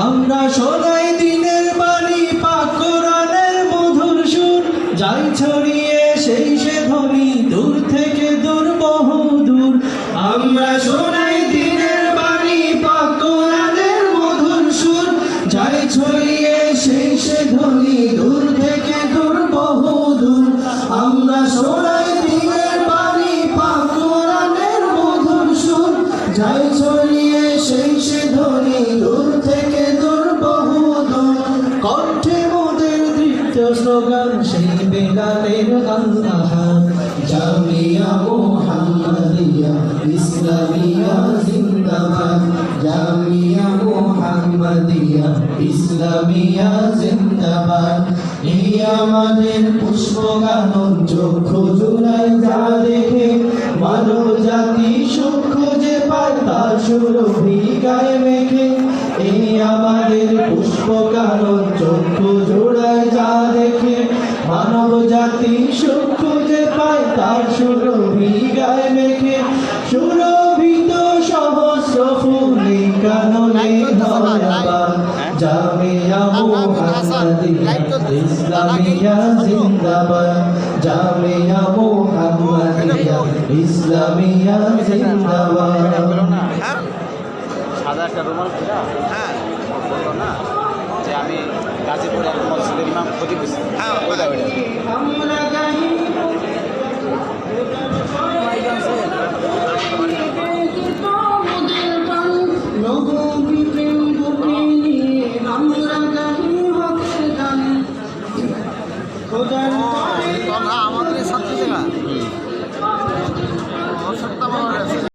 আমরা শোনাই দিনের বাণী, পাক মধুর সুর। যাই ছড়িয়ে সেই সে ধ্বনি, দূর থেকে দূর বহু দূর আমরা শোনাই দিনের বাণী, পাক কোরআনের মধুর সুর। যাই ছড়িয়ে সেই সে ধ্বনি, দূর যাই ছড়িয়ে সেই সে ধ্বনি দূর থেকে দূর বহু দূর কণ্ঠে মোদের দৃপ্ত স্লোগান, সেই বেগানের আল্লাহ জামিয়া মুহাম্মাদিয়া, ইসলামিয়া জিন্দাবাদ, জামিয়া মুহাম্মাদিয়া, ইসলামিয়া জিন্দাবাদ। এই আমাদের পুষ্পগানন চক্ষু জুড়ায় যা দেখে মানব জাতি সুখ তার সুরভি গায়ে মেখে এই আমাদের পুষ্পকানন চক্ষু জোড়ায় যা দেখে মানব জাতি সুখ খুঁজে পায় তার সুরভি গায়ে মেখে সুরভিত সহস্র ফুলে কাননে জামিয়া মুহাম্মাদিয়া ইসলামিয়া জিন্দাবাদ। জামিয়া মুহাম্মাদিয়া ইসলামিয়া জিন্দাবাদ। হ্যাঁ। বলল না যে আমি গাজীপুর এক মসজিদের ইমাম ক্ষতি বুঝি হ্যাঁ ওটা হ্যাঁ। ওইটা। আমাদের ছাত্রীরা